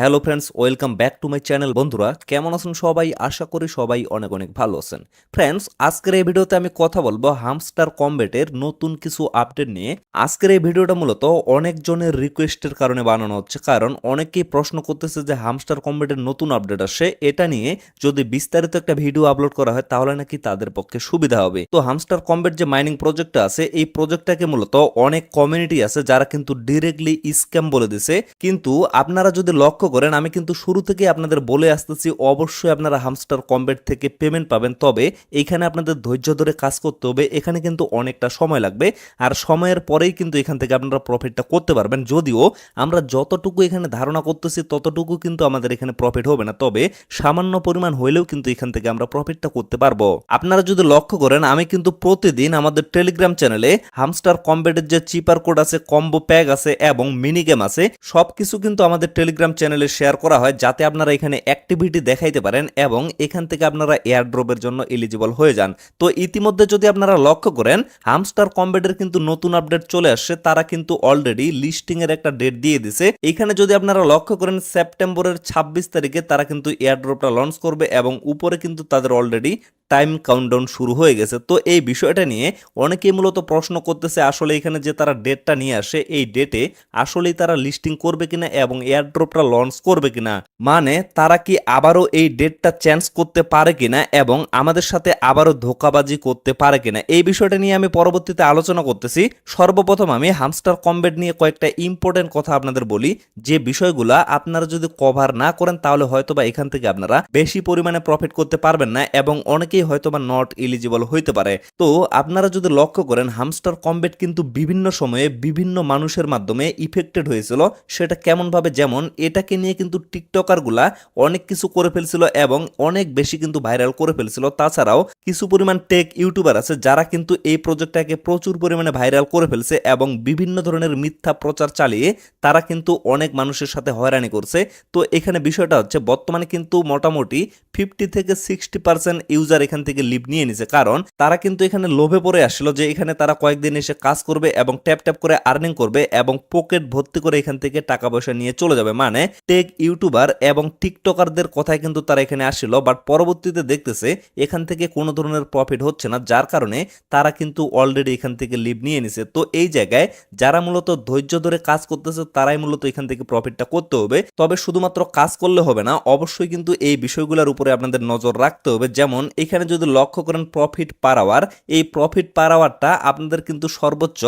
Hello friends, welcome back to my channel. বন্ধুরা, কেমন আছেন সবাই? আশা করি সবাই অনেক অনেক ভালো আছেন। ফ্রেন্ডস, আজকের এই ভিডিওতে আমি কথা বলব হামস্টার কম্বেটের নতুন কিছু আপডেট নিয়ে। আজকের এই ভিডিওটা মূলত অনেকজনের রিকোয়েস্টের কারণে বানানো হচ্ছে, কারণ অনেকেই প্রশ্ন করতেছে যে হামস্টার কম্বেটের নতুন আপডেট আসে। এটা নিয়ে যদি বিস্তারিত একটা ভিডিও আপলোড করা হয়, তাহলে নাকি তাদের পক্ষে সুবিধা হবে। তো হামস্টার কম্বেট যে মাইনিং প্রজেক্টটা আছে, এই প্রজেক্টটাকে মূলত অনেক কমিউনিটি আছে যারা কিন্তু ডিরেক্টলি স্ক্যাম বলে দিছে। কিন্তু আপনারা যদি লক্ষ্য করেন, আমি কিন্তু শুরু থেকে আপনাদের বলে আসতেছি, অবশ্যই আপনারা হামস্টার কম্বেট থেকে পেমেন্ট পাবেন। তবে এখানে আপনাদের ধৈর্য ধরে কাজ করতে হবে, এখানে কিন্তু অনেকটা সময় লাগবে। আর সময়ের পরেই কিন্তু এখান থেকে আপনারা প্রফিটটা করতে পারবেন। যদিও আমরা যতটুকু এখানে ধারণা করতেছি, ততটুকু কিন্তু আমাদের এখানে প্রফিট হবে না। তবে সামান্য পরিমাণ হইলেও কিন্তু এখান থেকে আমরা প্রফিটটা করতে পারব। আপনারা যদি লক্ষ্য করেন, আমি কিন্তু প্রতিদিন আমাদের টেলিগ্রাম চ্যানেলে হামস্টার কম্বেটের যে চিপার কোড আছে কম্বো প্যাক আছে এবং মিনি গেম আছে, সবকিছু কিন্তু আমাদের টেলিগ্রাম চ্যানেলে শেয়ার করা হয় যাতে আপনারা এখানে অ্যাক্টিভিটি দেখাইতে পারেন এবং এখান থেকে আপনারা এয়ার ড্রপের জন্য এলিজিবল হয়ে যান। তো ইতিমধ্যে যদি আপনারা লক্ষ্য করেন হামস্টার কম্বেটের কিন্তু নতুন আপডেট চলে আসছে। তারা কিন্তু অলরেডি লিস্টিং এর একটা ডেট দিয়ে দিছে। এখানে যদি আপনারা লক্ষ্য করেন, সেপ্টেম্বরের ছাব্বিশ তারিখে তারা কিন্তু এয়ার ড্রপটা লঞ্চ করবে এবং উপরে কিন্তু তাদের অলরেডি টাইম কাউন্টডাউন শুরু হয়ে গেছে। তো এই বিষয়টা নিয়ে অনেকেই মূলত প্রশ্ন করতেছে আসলে এখানে যে তারা ডেটটা নিয়ে আসে, এই ডেটে আসলেই তারা লিস্টিং করবে কিনা এবং এয়ারড্রপটা লঞ্চ করবে কিনা? মানে তারা কি আবারও এই ডেটটা চেঞ্জ করতে পারে কিনা এবং আমাদের সাথে আবারও ধোকাবাজি করতে পারে কিনা? এই বিষয়টা নিয়ে আমি পরবর্তীতে আলোচনা করতেছি। সর্বপ্রথম আমি হামস্টার কম্বেট নিয়ে কয়েকটা ইম্পর্টেন্ট কথা আপনাদের বলি। যে বিষয়গুলা আপনারা যদি কভার না করেন তাহলে হয়তোবা এখান থেকে আপনারা বেশি পরিমাণে প্রফিট করতে পারবেন না এবং অনেকেই হয়তোবা নট এলিজিবল হইতে পারে। তো আপনারা যদি লক্ষ্য করেন হামস্টার কম্বেট কিন্তু বিভিন্ন সময়ে বিভিন্ন মানুষের মাধ্যমে ইফেক্টেড হয়েছিল। সেটা কেমন ভাবে যেমন, এটাকে নিয়ে কিন্তু টিকটকারগুলা অনেক কিছু করে ফেলছিল এবং অনেক বেশি কিন্তু ভাইরাল করে ফেলছিল। তাছাড়াও কিছু পরিমাণ টেক ইউটিউবার আছে, যারা কিন্তু এই প্রজেক্টটাকে প্রচুর পরিমাণে ভাইরাল করে ফেলছে এবং বিভিন্ন ধরনের মিথ্যা প্রচার চালিয়ে তারা কিন্তু অনেক মানুষের সাথে হয়রানি করছে। তো এখানে বিষয়টা হচ্ছে, বর্তমানে কিন্তু মোটামুটি ফিফটি থেকে সিক্সটি পার্সেন্ট ইউজার এখান থেকে লিভ নিয়ে নিছে। কারণ তারা কিন্তু এখানে লোভে পড়ে আসছিল যে এখানে তারা কয়েকদিন এসে কাজ করবে এবং ট্যাপ ট্যাপ করে আর্নিং করবে এবং পকেট ভর্তি করে এখান থেকে টাকা পয়সা নিয়ে চলে যাবে। মানে টেক ইউটিউবার এবং টিকটকারদের কথায় কিন্তু তারা এখানে আসছিল বাট পরবর্তীতে দেখতেছে এখান থেকে কোনো ধরনের প্রফিট হচ্ছে না, যার কারণে তারা কিন্তু অলরেডি এখান থেকে লিভ নিয়ে নিছে। তো এই জায়গায় যারা মূলত ধৈর্য ধরে কাজ করতেছে, তারাই মূলত এখান থেকে প্রফিটটা করতে হবে। তবে শুধুমাত্র কাজ করলে হবে না, অবশ্যই কিন্তু এই বিষয়গুলোর উপরে আপনাদের নজর রাখতে হবে। যেমন এখানে যদি লক্ষ্য করেন প্রফিট পার আওয়ার এই প্রফিট পার আওয়ারটা আপনাদের কিন্তু সর্বোচ্চ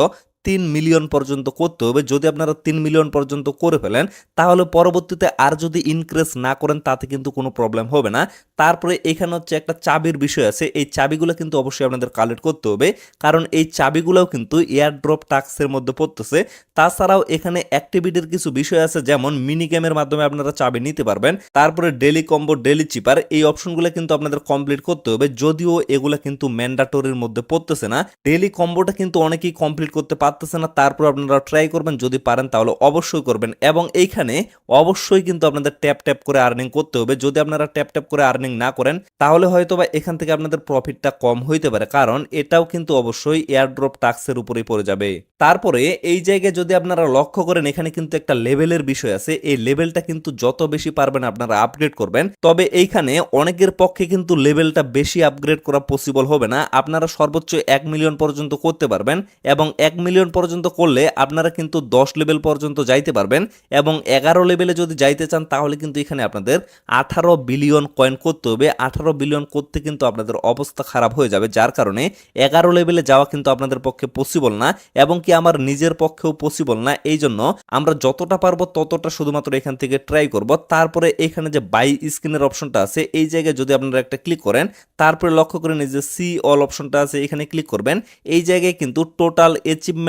তিন মিলিয়ন পর্যন্ত করতে হবে। যদি আপনারা তিন মিলিয়ন পর্যন্ত করে ফেলেন, তাহলে পরবর্তীতে আর যদি ইনক্রিজ না করেন, তাতে কিন্তু কোনো প্রবলেম হবে না। তারপরে এখানে হচ্ছে একটা চাবির বিষয় আছে। এই চাবিগুলো কিন্তু অবশ্যই আপনাদের কালেক্ট করতে হবে। কারণ এই চাবিগুলোও কিন্তু এয়ার ড্রপ টাস্কের মধ্যে পড়তেছে। তাছাড়াও এখানে অ্যাক্টিভিটির কিছু বিষয় আছে, যেমন মিনি গেমের মাধ্যমে আপনারা চাবি নিতে পারবেন। তারপরে ডেলি কম্বো ডেলি চিপার এই অপশনগুলো কিন্তু আপনাদের কমপ্লিট করতে হবে। যদিও এগুলো কিন্তু ম্যান্ডাটরির মধ্যে পড়তেছে না। ডেলি কম্বোটা কিন্তু অনেকেই কমপ্লিট করতে পারতেছে না, তারপর আপনারা ট্রাই করবেন, যদি পারেন তাহলে অবশ্যই করবেন। এবং এইখানে অবশ্যই কিন্তু আপনাদের ট্যাপ ট্যাপ করে আর্নিং করতে হবে। যদি আপনারা ট্যাপ ট্যাপ করে আর্নিং না করেন, তাহলে হয়তো বা এখান থেকে আপনাদের প্রফিটটা কম হইতে পারে। কারণ এটাও কিন্তু অবশ্যই এয়ারড্রপ টাক্সের উপরেই পড়ে যাবে। তারপরে এই জায়গায় যদি আপনারা লক্ষ্য করেন, এখানে কিন্তু একটা লেভেলের বিষয় আছে। এই লেভেলটা কিন্তু যত বেশি পারবেন আপনারা আপগ্রেড করবেন। তবে এইখানে অনেকের পক্ষে কিন্তু লেভেলটা বেশি আপগ্রেড করা পসিবল হবে না। আপনারা সর্বোচ্চ এক মিলিয়ন পর্যন্ত করতে পারবেন এবং এক মিলিয়ন পর্যন্ত করলে আপনারা কিন্তু দশ লেভেল পর্যন্ত যাইতে পারবেন এবং এগারো লেভেলে যদি যাইতে চান, তাহলে কিন্তু এখানে আপনাদের আঠারো বিলিয়ন কয়েন করতে হবে। আঠারো বিলিয়ন করতে কিন্তু আপনাদের অবস্থা খারাপ হয়ে যাবে, যার কারণে এগারো লেভেলে যাওয়া কিন্তু আপনাদের পক্ষে পসিবল না এবং কি আমার নিজের পক্ষেও পসিবল না। এই জন্য আমরা যতটা পারব ততটা শুধুমাত্র এখান থেকে ট্রাই করব। তারপরে এখানে যে বাই স্ক্রিনের অপশনটা আছে, এই জায়গায় যদি আপনারা একটা ক্লিক করেন, তারপরে লক্ষ্য এই যে সি অল অপশনটা আছে, এখানে ক্লিক করবেন। এই জায়গায় কিন্তু টোটাল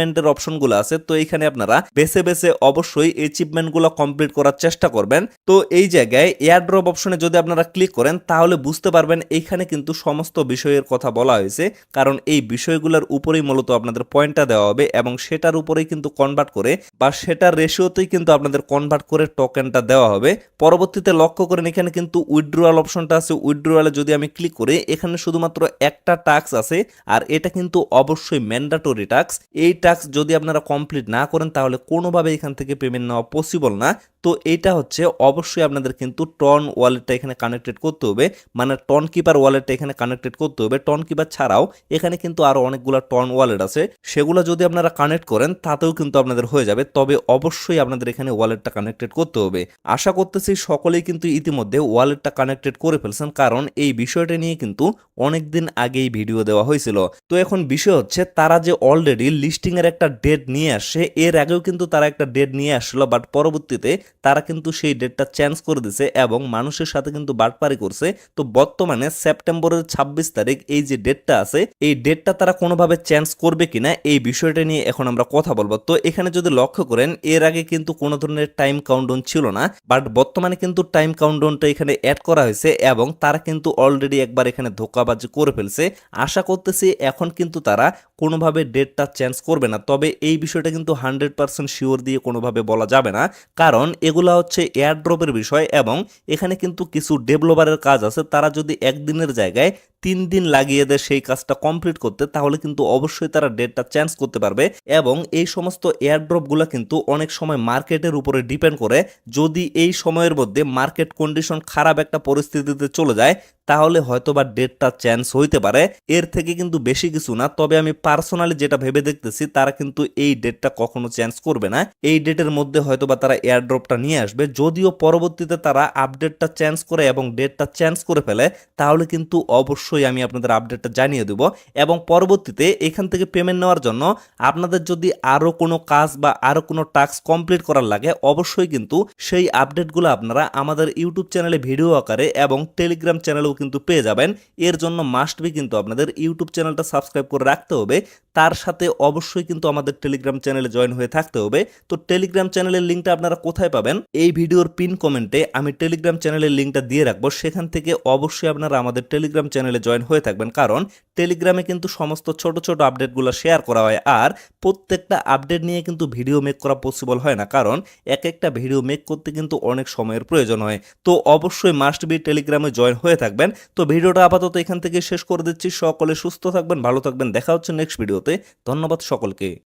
অ্যাচিভমেন্টের অপশনগুলো আছে, তো এখানে আপনারা বেছে বেছে অবশ্যই অ্যাচিভমেন্টগুলো কমপ্লিট করার চেষ্টা করবেন। তো এই জায়গায় এয়ারড্রপ অপশনে যদি আপনারা ক্লিক করেন, তাহলে বুঝতে পারবেন এইখানে কিন্তু সমস্ত বিষয়ের কথা বলা হয়েছে, কারণ এই বিষয়গুলোর উপরেই মূলত আপনাদের পয়েন্টটা দেওয়া হবে এবং সেটার উপরেই কিন্তু কনভার্ট করে বা সেটার রেশিওতেই কিন্তু আপনাদের কনভার্ট করে টোকেনটা দেওয়া হবে। পরবর্তীতে লক্ষ্য করেন, এখানে কিন্তু উইথড্রয়াল অপশনটা আছে। উইথড্রয়ালে যদি আমি ক্লিক করি, এখানে শুধুমাত্র একটা টাস্ক আছে, আর এটা কিন্তু অবশ্যই ম্যান্ডাটরি টাস্ক এই টাস্ক যদি আপনারা কমপ্লিট না করেন তাহলে কোনোভাবে এখান থেকে পেমেন্ট নেওয়া পসিবল না। তো এইটা হচ্ছে অবশ্যই আপনাদের কিন্তু টন ওয়ালেটটা এখানে কানেক্টেড করতে হবে। মানে টন কিপার ওয়ালেটটা এখানে কানেক্টেড করতে হবে। টন কিপার ছাড়াও এখানে কিন্তু আরও অনেকগুলো টন ওয়ালেট আছে। সেগুলো যদি আপনারা কানেক্ট করেন, তাতেও কিন্তু আপনাদের হয়ে যাবে। তবে অবশ্যই আপনাদের এখানে ওয়ালেটটা কানেক্টেড করতে হবে। আশা করতেছি সকলেই কিন্তু ইতিমধ্যে ওয়ালেটটা কানেক্টেড করে ফেলছেন। কারণ এই বিষয়টা নিয়ে কিন্তু অনেকদিন আগেই ভিডিও দেওয়া হয়েছিল। তো এখন বিষয় হচ্ছে, তারা যে অলরেডি লিস্টিং এর একটা ডেট নিয়ে আসছে, এর আগেও কিন্তু তারা একটা ডেট নিয়ে আসছিল। বাট পরবর্তীতে তারা কিন্তু সেই ডেটটা চেঞ্জ করে দিছে এবং মানুষের সাথে কিন্তু বাটপারি করছে। তো বর্তমানে সেপ্টেম্বরের ছাব্বিশ তারিখ এই যে ডেটটা আছে, এই ডেটটা তারা কোনোভাবে চেঞ্জ করবে কিনা এই বিষয়টা নিয়ে এখন আমরা কথা বলব। তো এখানে যদি লক্ষ্য করেন, এর আগে কিন্তু কোনো ধরনের টাইম কাউন্টডাউন ছিল না বাট বর্তমানে কিন্তু টাইম কাউন্টডাউনটা এখানে অ্যাড করা হয়েছে এবং তারা কিন্তু অলরেডি একবার এখানে ধোকাবাজি করে ফেলছে। আশা করতেছি এখন কিন্তু তারা কোনোভাবে ডেটটা চেঞ্জ করবে না, তবে এই বিষয়টা কিন্তু হান্ড্রেড পার্সেন্ট শিওর দিয়ে কোনোভাবে বলা যাবে না। কারণ এগুলা হচ্ছে এয়ারড্রপের বিষয় এবং এখানে কিন্তু কিছু ডেভেলপারের কাজ আছে। তারা যদি একদিনের জায়গায় তিন দিন লাগিয়ে দেয় সেই কাজটা কমপ্লিট করতে, তাহলে কিন্তু অবশ্যই তারা ডেটটা চেঞ্জ করতে পারবে এবং এই সমস্ত এয়ারড্রপগুলো কিন্তু অনেক সময় মার্কেটের উপরে ডিপেন্ড করে। যদি এই সময়ের মধ্যে মার্কেট কন্ডিশন খারাপ একটা পরিস্থিতিতে চলে যায়, তাহলে হয়তো বা ডেটটা চেঞ্জ হইতে পারে। এর থেকে কিন্তু বেশি কিছু না, তবে আমি পার্সোনালি যেটা ভেবে দেখতেছি, তারা কিন্তু এই ডেটটা কখনো চেঞ্জ করবে না। এই ডেটের মধ্যে হয়তো বা তারা এয়ারড্রপটা নিয়ে আসবে, যদিও পরবর্তীতে তারা আপডেটটা চেঞ্জ করে এবং ডেটটা চেঞ্জ করে ফেলে, তাহলে কিন্তু অবশ্যই আমি আপনাদের আপডেটটা জানিয়ে দেব এবং পরবর্তীতে এখান থেকে পেমেন্ট নেওয়ার জন্য আপনাদের যদি আরও কোনো কাজ বা আরও কোনো টাস্ক কমপ্লিট করার লাগে, অবশ্যই কিন্তু সেই আপডেটগুলো আপনারা আমাদের ইউটিউব চ্যানেলে ভিডিও আকারে এবং টেলিগ্রাম চ্যানেলেও কিন্তু পেয়ে যাবেন। এর জন্য মাস্ট বি কিন্তু আপনাদের ইউটিউব চ্যানেলটা সাবস্ক্রাইব করে রাখতে হবে। তার সাথে অবশ্যই কিন্তু আমাদের টেলিগ্রাম চ্যানেলে জয়েন হয়ে থাকতে হবে। তো টেলিগ্রাম চ্যানেলের লিঙ্কটা আপনারা কোথায় পাবেন? এই ভিডিওর পিন কমেন্টে আমি টেলিগ্রাম চ্যানেলের লিঙ্কটা দিয়ে রাখব। সেখান থেকে অবশ্যই আপনারা আমাদের টেলিগ্রাম চ্যানেলে জয়েন হয়ে থাকবেন। কারণ টেলিগ্রামে কিন্তু সমস্ত ছোট ছোট আপডেটগুলো শেয়ার করা হয়। আর প্রত্যেকটা আপডেট নিয়ে কিন্তু ভিডিও মেক করা পসিবল হয় না। কারণ এক একটা ভিডিও মেক করতে কিন্তু অনেক সময়ের প্রয়োজন হয়। তো অবশ্যই মাস্ট বি টেলিগ্রামে জয়েন হয়ে থাকবেন। তো ভিডিওটা আপাতত এখান থেকে শেষ করে দিচ্ছি। সকলে সুস্থ থাকবেন, ভালো থাকবেন। দেখা হচ্ছে নেক্সট ভিডিওতে ধন্যবাদ সকলকে।